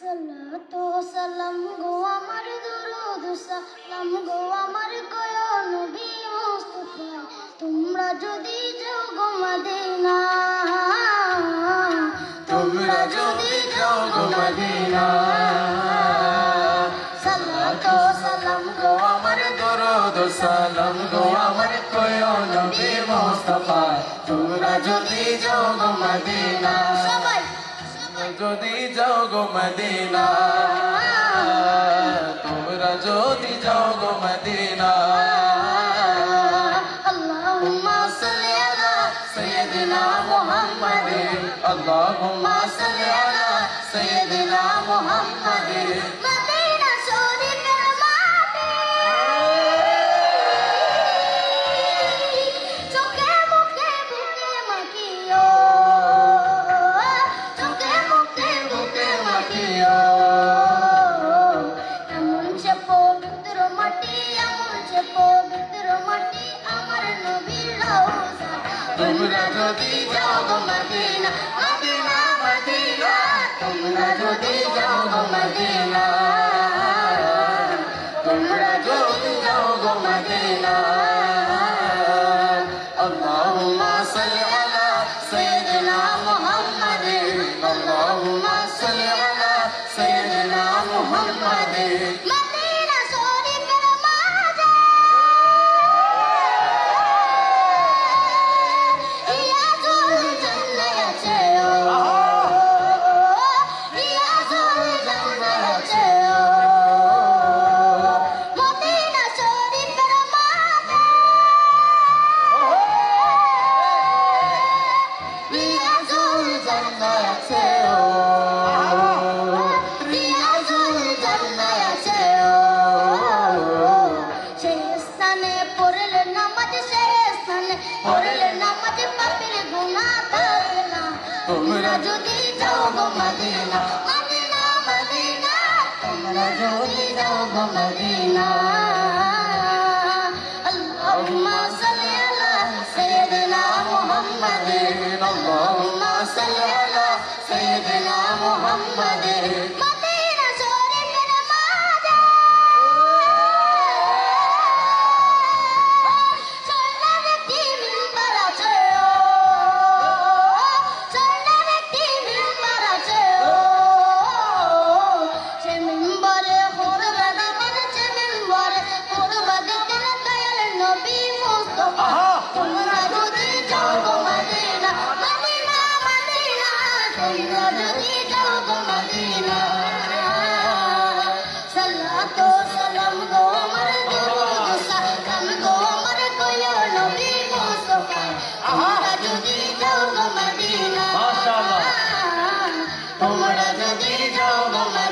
সালাতু সালাম গো আমার দরুদ, সালাম গো আমার কয় নবী মুস্তাফা। তোমরা যদি যাও গো মদিনা, তোমরা যদি যাও গো মদিনা। সালাতু সালাম গো আমার দরদ, সালাম গো আমার কয় নবী মুস্তাফা। তোমরা যদি যাও গো মদিনা। সবাই যদি যাও গো মদিনা তোমরা যদি যাও গো মদিনা আল্লাহুম্মা সাল্লি আলা سيدنا محمد اللهم صل على سيدنا محمد তোমরা যদি যাও গো মদিনা মদিনা মদিনা তোমরা যদি যাও গো মদিনা তোমরা যদি যাও গো মদিনা اللهم صل على سيدنا محمد اللهم صل على سيدنا محمد স্থানে পড়লে নামাজ সেই স্থানে পড়লে নামাজ পাপের গুনাহ থাকে না তোমরা যদি যাও গো মদিনা তোমরা যদি যাও গো মদিনা তোমরা যদি যাও গো